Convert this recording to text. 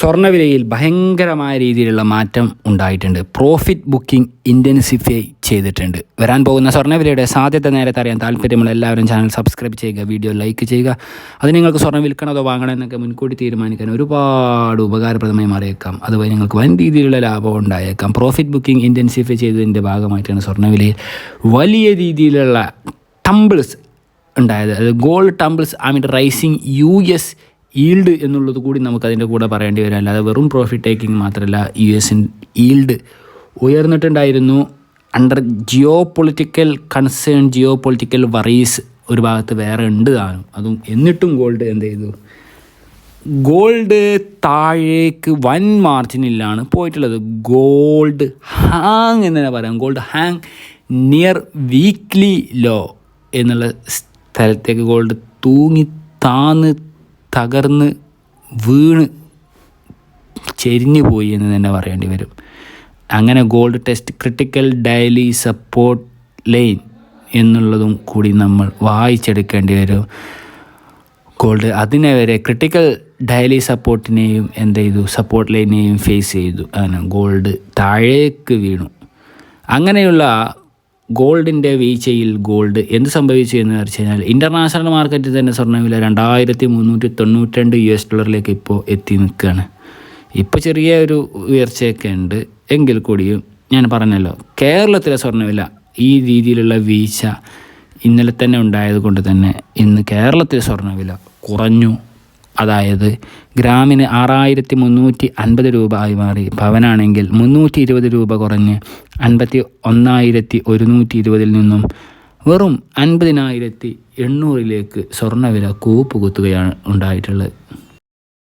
സ്വർണവിലയിൽ ഭയങ്കരമായ രീതിയിലുള്ള മാറ്റം ഉണ്ടായിട്ടുണ്ട്. പ്രോഫിറ്റ് ബുക്കിംഗ് ഇന്റൻസിഫൈ ചെയ്തിട്ടുണ്ട്. വരാൻ പോകുന്ന സ്വർണവിലയുടെ സാധ്യത നേരത്തെ അറിയാൻ താല്പര്യമുള്ള എല്ലാവരും ചാനൽ സബ്സ്ക്രൈബ് ചെയ്യുക വീഡിയോ ലൈക്ക് ചെയ്യുക. അത് നിങ്ങൾക്ക് സ്വർണം വിൽക്കണതോ വാങ്ങണോ എന്നൊക്കെ മുൻകൂട്ടി തീരുമാനിക്കാൻ ഒരുപാട് ഉപകാരപ്രദമായി മാറിയേക്കാം. അതുവഴി നിങ്ങൾക്ക് വൻ രീതിയിലുള്ള ലാഭം ഉണ്ടായേക്കാം. പ്രോഫിറ്റ് ബുക്കിംഗ് ഇന്റൻസിഫൈ ചെയ്തതിന്റെ ഭാഗമായിട്ടാണ് സ്വർണവിലയിൽ വലിയ രീതിയിലുള്ള ടംബിൾസ് ഉണ്ടായത്. അത് gold tumbles I mean rising US S yield എന്നുള്ളത് കൂടി നമുക്ക് അതിന്റെ കൂടെ പറയേണ്ടി വരും. അല്ലാതെ വെറും പ്രോഫിറ്റ് ടേക്കിംഗ് മാത്രമല്ല യു എസിൻ yield ഉയർന്നിട്ടുണ്ടായിരുന്നു. Under geopolitical concern geopolitical worries ഒരു ഭാഗത്ത് വേറെ ഉണ്ട് താനും. അതും എന്നിട്ടും ഗോൾഡ് എന്ത് ചെയ്തു? ഗോൾഡ് താഴേക്ക് വൻ മാർജിനിലാണ് പോയിട്ടുള്ളത്. ഗോൾഡ് ഹാങ് എന്ന് തന്നെ പറയാം. Gold hang near weekly low എന്നുള്ള സ്ഥലത്തേക്ക് ഗോൾഡ് തൂങ്ങി താന്ന് തകർന്ന് വീണ് ചെരിഞ്ഞു പോയി എന്ന് തന്നെ പറയേണ്ടി വരും. അങ്ങനെ gold test critical daily support line എന്നുള്ളതും കൂടി നമ്മൾ വായിച്ചെടുക്കേണ്ടി വരും. ഗോൾഡ് അതിനെ വരെ ക്രിട്ടിക്കൽ ഡയലി സപ്പോർട്ടിനെയും എന്ത് ചെയ്തു? സപ്പോർട്ട് ലൈനെയും ഫേസ് ചെയ്തു. അങ്ങനെ ഗോൾഡ് താഴേക്ക് വീണു. അങ്ങനെയുള്ള ഗോൾഡിന്റെ വീഴ്ചയിൽ ഗോൾഡ് എന്ത് സംഭവിച്ചു എന്ന് വെച്ച് കഴിഞ്ഞാൽ ഇന്റർനാഷണൽ മാർക്കറ്റിൽ തന്നെ സ്വർണവില രണ്ടായിരത്തി മുന്നൂറ്റി തൊണ്ണൂറ്റി രണ്ട് യു എസ് ഡോളറിലേക്ക് ഇപ്പോൾ എത്തി നിൽക്കുകയാണ്. ഇപ്പോൾ ചെറിയ ഒരു ഉയർച്ചയൊക്കെ ഉണ്ട്. എങ്കിൽ കൂടിയും ഞാൻ പറഞ്ഞല്ലോ കേരളത്തിലെ സ്വർണവില ഈ രീതിയിലുള്ള വീഴ്ച ഇന്നലെ തന്നെ ഉണ്ടായത് കൊണ്ട് തന്നെ ഇന്ന് കേരളത്തിലെ സ്വർണവില കുറഞ്ഞു. അതായത് ഗ്രാമിന് ആറായിരത്തി മുന്നൂറ്റി അൻപത് രൂപ ആയി മാറി. ഭവനാണെങ്കിൽ മുന്നൂറ്റി ഇരുപത് രൂപ കുറഞ്ഞ് അൻപത്തി ഒന്നായിരത്തി ഒരുന്നൂറ്റി ഇരുപതിൽ നിന്നും വെറും അൻപതിനായിരത്തി എണ്ണൂറിലേക്ക് സ്വർണവില കൂപ്പുകുത്തുകയാണ് ഉണ്ടായിട്ടുള്ളത്.